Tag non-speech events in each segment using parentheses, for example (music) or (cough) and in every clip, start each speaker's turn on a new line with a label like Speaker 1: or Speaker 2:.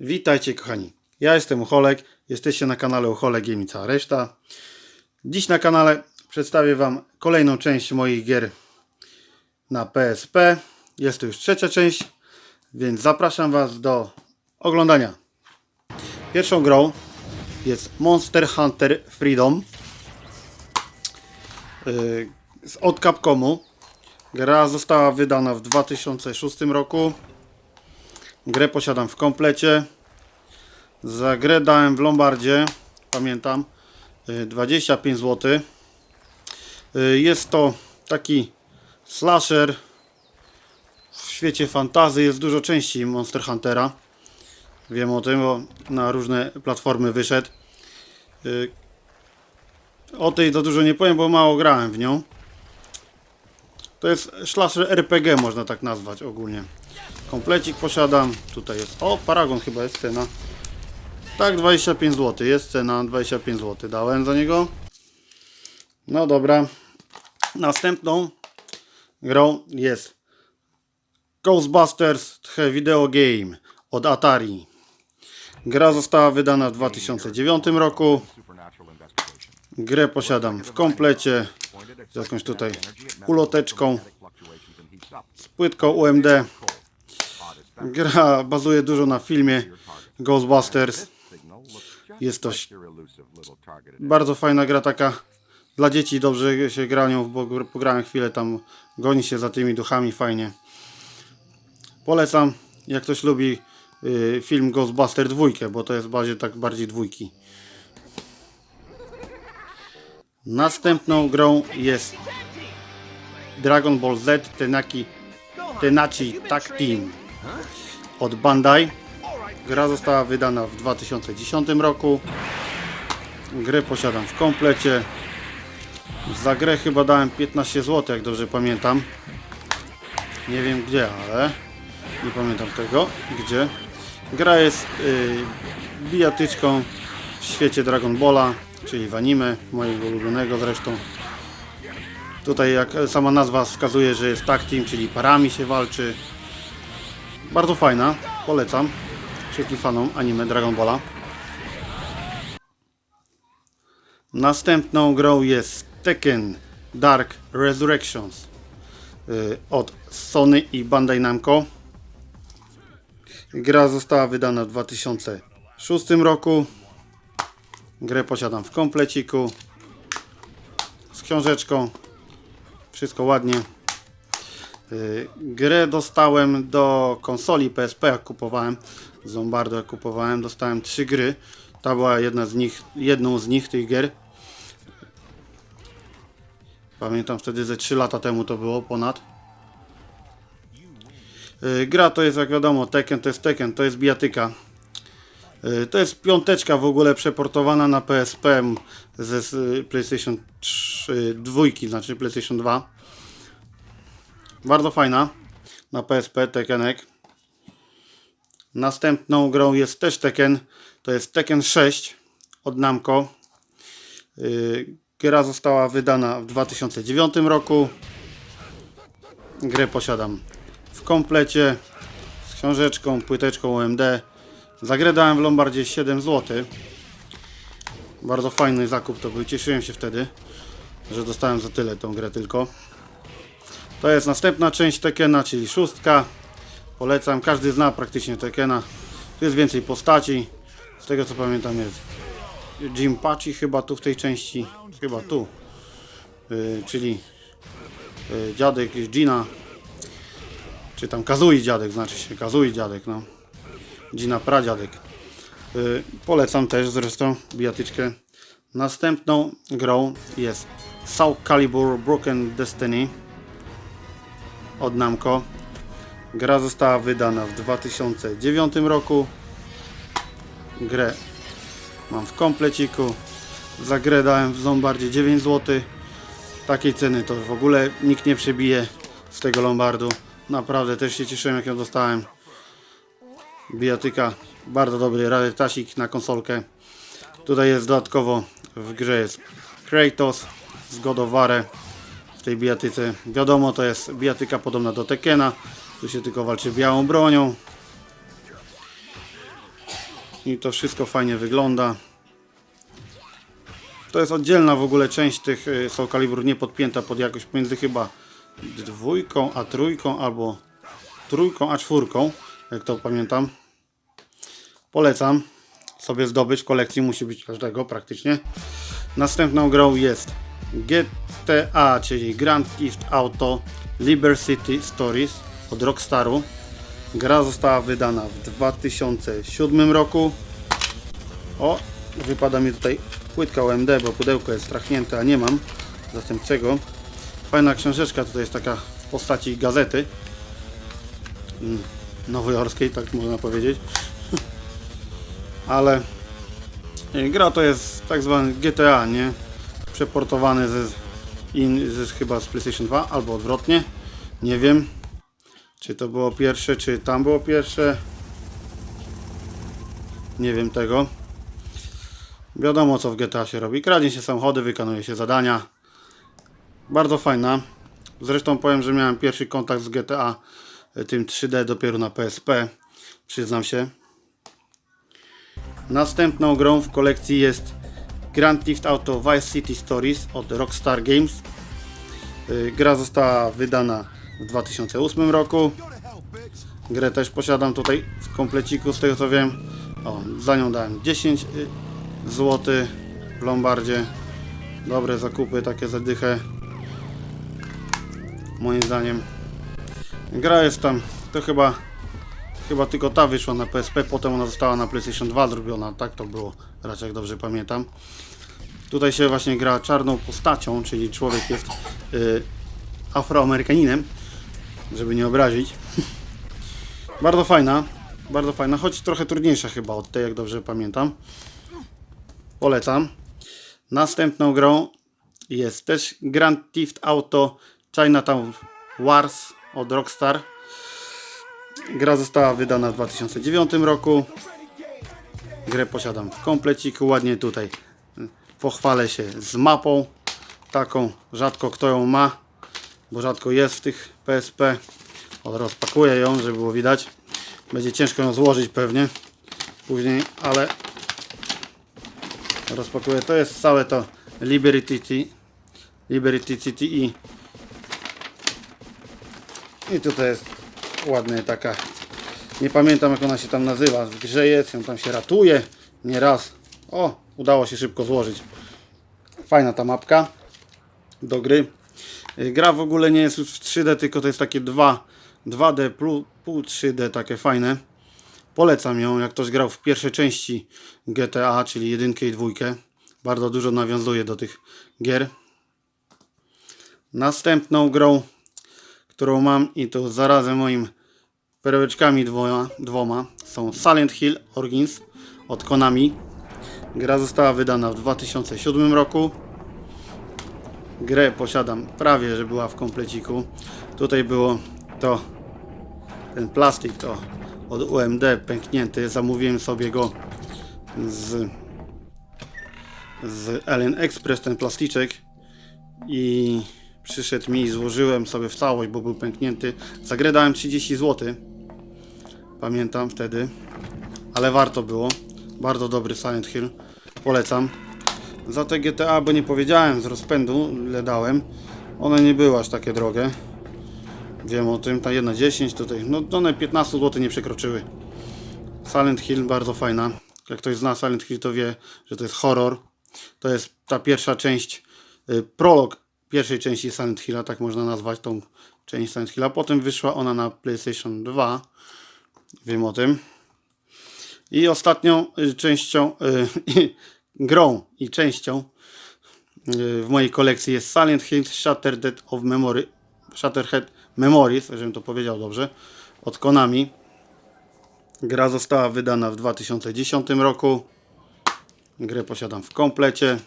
Speaker 1: Witajcie kochani, ja jestem Ucholek, jesteście na kanale Ucholek i cała reszta. Dziś na kanale przedstawię Wam kolejną część moich gier na PSP. Jest to już trzecia część, więc zapraszam Was do oglądania. Pierwszą grą jest Monster Hunter Freedom yy, z- od Capcomu. Gra została wydana w 2006 roku. Grę posiadam w komplecie. Za grę dałem w Lombardzie, pamiętam, y, 25 zł. Y, Jest to taki slasher w świecie fantazy. Jest dużo części Monster Huntera. Wiem o tym, bo na różne platformy wyszedł. Y, O tej to dużo nie powiem, bo mało grałem w nią. To jest slasher RPG, można tak nazwać ogólnie. Komplecik posiadam. Tutaj jest. O, Paragon chyba jest cena. Tak, 25 zł. Jest cena 25 zł. Dałem za niego. No dobra. Następną grą jest Ghostbusters The Video Game od Atari. Gra została wydana w 2009 roku. Grę posiadam w komplecie z jakąś tutaj uloteczką, z płytką UMD. Gra bazuje dużo na filmie Ghostbusters. Jest to bardzo fajna gra taka dla dzieci dobrze się gra nią, bo gr- pograłem chwilę tam goni się za tymi duchami fajnie. Polecam, jak ktoś lubi y, film Ghostbuster dwójkę, bo to jest bardziej tak bardziej dwójki. Następną grą jest Dragon Ball Z Tenaki Tenachi Tag Team od Bandai. Gra została wydana w 2010 roku. Grę posiadam w komplecie. Za grę chyba dałem 15 zł, jak dobrze pamiętam. Nie wiem gdzie, ale nie pamiętam tego, gdzie. Gra jest yy, bijatyczką w świecie Dragon Balla, czyli w anime, mojego ulubionego zresztą. Tutaj jak sama nazwa wskazuje, że jest tag team, czyli parami się walczy. Bardzo fajna, polecam wszystkim fanom anime Dragon Balla. Następną grą jest Tekken Dark Resurrections y, od Sony i Bandai Namco. Gra została wydana w 2006 roku. Grę posiadam w kompleciku z książeczką. Wszystko ładnie. Y, Grę dostałem do konsoli PSP, jak kupowałem. Z jak kupowałem, dostałem trzy gry. Ta była jedna z nich, jedną z nich tych gier. Pamiętam wtedy ze 3 lata temu to było ponad. Y, Gra to jest jak wiadomo Tekken, to jest Tekken, to jest bijatyka. Y, To jest piąteczka w ogóle przeportowana na PSP z, PlayStation 3, dwójki, znaczy PlayStation 2. Bardzo fajna na PSP Tekkenek. Następną grą jest też Tekken. To jest Tekken 6 od Namco. Yy, Gra została wydana w 2009 roku. Grę posiadam w komplecie z książeczką, płyteczką OMD. Za grę dałem w Lombardzie 7 zł. Bardzo fajny zakup to był. Cieszyłem się wtedy, że dostałem za tyle tą grę tylko. To jest następna część Tekena, czyli szóstka. Polecam, każdy zna praktycznie Tekena. Tu jest więcej postaci. Z tego co pamiętam jest Jim Pachi chyba tu w tej części. Chyba tu. Yy, czyli yy, dziadek Gina. Czy tam Kazui dziadek, znaczy się Kazui dziadek, no. Gina pradziadek. Yy, polecam też zresztą bijatyczkę. Następną grą jest Soul Calibur Broken Destiny od Namco. Gra została wydana w 2009 roku. Grę mam w kompleciku. Za grę dałem w Lombardzie 9 zł. Takiej ceny to w ogóle nikt nie przebije z tego Lombardu. Naprawdę też się cieszyłem jak ją dostałem. Bijatyka, bardzo dobry rarytasik na konsolkę. Tutaj jest dodatkowo w grze jest Kratos z God of War tej bijatyce. Wiadomo, to jest bijatyka podobna do Tekena. Tu się tylko walczy białą bronią. I to wszystko fajnie wygląda. To jest oddzielna w ogóle część tych y, Soul Calibur, nie podpięta pod jakoś między chyba dwójką a trójką albo trójką a czwórką, jak to pamiętam. Polecam sobie zdobyć kolekcji, musi być każdego praktycznie. Następną grą jest GTA, czyli Grand Theft Auto Liberty Stories od Rockstaru. Gra została wydana w 2007 roku. O, wypada mi tutaj płytka OMD, bo pudełko jest strachnięte, a nie mam zastępczego. Fajna książeczka tutaj jest taka w postaci gazety mm, nowojorskiej, tak można powiedzieć. (laughs) Ale y, gra to jest tak zwany GTA, nie? Przeportowany ze, in, ze chyba z PlayStation 2 albo odwrotnie. Nie wiem, czy to było pierwsze, czy tam było pierwsze. Nie wiem tego. Wiadomo co w GTA się robi. Kradnie się samochody, wykonuje się zadania. Bardzo fajna. Zresztą powiem, że miałem pierwszy kontakt z GTA y, tym 3D dopiero na PSP. Przyznam się. Następną grą w kolekcji jest Grand Theft Auto Vice City Stories od Rockstar Games. Y, Gra została wydana w 2008 roku. Grę też posiadam tutaj w kompleciku, z tego co wiem. O, za nią dałem 10 zł w Lombardzie. Dobre zakupy, takie zadychę. Moim zdaniem. Gra jest tam, to chyba Chyba tylko ta wyszła na PSP, potem ona została na PlayStation 2 zrobiona, tak to było, raczej jak dobrze pamiętam. Tutaj się właśnie gra czarną postacią, czyli człowiek jest y, afroamerykaninem, żeby nie obrazić. (laughs) bardzo fajna, bardzo fajna, choć trochę trudniejsza chyba od tej, jak dobrze pamiętam. Polecam. Następną grą jest też Grand Theft Auto Chinatown Wars od Rockstar. Gra została wydana w 2009 roku. Grę posiadam w kompleciku. Ładnie tutaj pochwalę się z mapą. Taką rzadko kto ją ma, bo rzadko jest w tych PSP. Rozpakuję ją, żeby było widać. Będzie ciężko ją złożyć pewnie później, ale rozpakuję. To jest całe to Liberty City. Liberty City i i tutaj jest ładna taka. Nie pamiętam jak ona się tam nazywa. W grze jest, ją tam się ratuje nieraz. O, udało się szybko złożyć. Fajna ta mapka do gry. Y, gra w ogóle nie jest już w 3D tylko to jest takie 2 2D plus, pół 3D takie fajne. Polecam ją jak ktoś grał w pierwszej części GTA czyli jedynkę i dwójkę. Bardzo dużo nawiązuje do tych gier. Następną grą którą mam i to zarazem moim perełeczkami dwoma, dwoma są Silent Hill Origins od Konami. Gra została wydana w 2007 roku. Grę posiadam prawie, że była w kompleciku. Tutaj było to ten plastik to od UMD pęknięty. Zamówiłem sobie go z z Alien Express ten plasticzek i przyszedł mi i złożyłem sobie w całość, bo był pęknięty. Za grę dałem 30 zł. Pamiętam wtedy. Ale warto było. Bardzo dobry Silent Hill. Polecam. Za te GTA, bo nie powiedziałem z rozpędu, ile dałem. One nie były aż takie drogie. Wiem o tym. Ta jedna 10 tutaj. No one 15 zł nie przekroczyły. Silent Hill bardzo fajna. Jak ktoś zna Silent Hill, to wie, że to jest horror. To jest ta pierwsza część, y, prolog pierwszej części Silent Hilla, tak można nazwać tą część Silent Hilla. Potem wyszła ona na PlayStation 2. Wiem o tym. I ostatnią y, częścią, y, (laughs) grą i częścią y, w mojej kolekcji jest Silent Hill Shattered of Memory, Shatterhead Memories, żebym to powiedział dobrze, od Konami. Gra została wydana w 2010 roku. Grę posiadam w komplecie.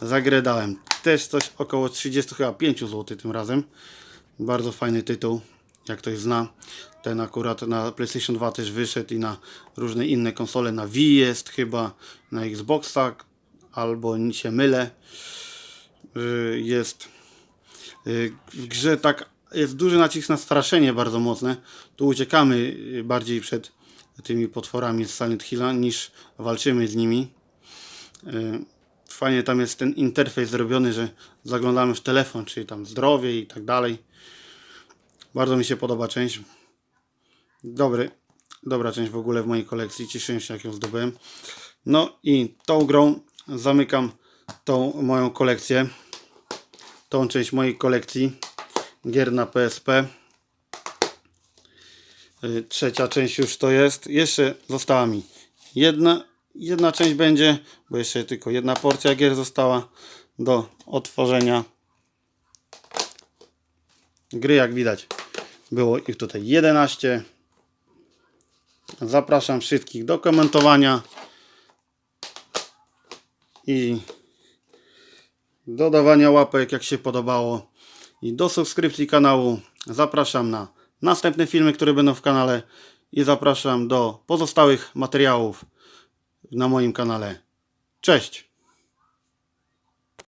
Speaker 1: Za grę dałem też coś około 35 zł tym razem. Bardzo fajny tytuł, jak ktoś zna. Ten akurat na PlayStation 2 też wyszedł i na różne inne konsole. Na Wii jest chyba, na Xboxa albo nie się mylę. Y, Jest y, w grze tak jest duży nacisk na straszenie bardzo mocne. Tu uciekamy y, bardziej przed tymi potworami z Silent Hilla, niż walczymy z nimi. Fajnie tam jest ten interfejs zrobiony, że zaglądamy w telefon, czyli tam zdrowie i tak dalej. Bardzo mi się podoba część. Dobry, dobra część w ogóle w mojej kolekcji. Cieszyłem się jak ją zdobyłem. No i tą grą zamykam tą moją kolekcję. Tą część mojej kolekcji gier na PSP. Y, Trzecia część już to jest. Jeszcze została mi jedna, jedna część będzie, bo jeszcze tylko jedna porcja gier została do otworzenia. Gry jak widać było ich tutaj 11. Zapraszam wszystkich do komentowania i dodawania łapek jak się podobało i do subskrypcji kanału. Zapraszam na następne filmy, które będą w kanale i zapraszam do pozostałych materiałów na moim kanale. Cześć!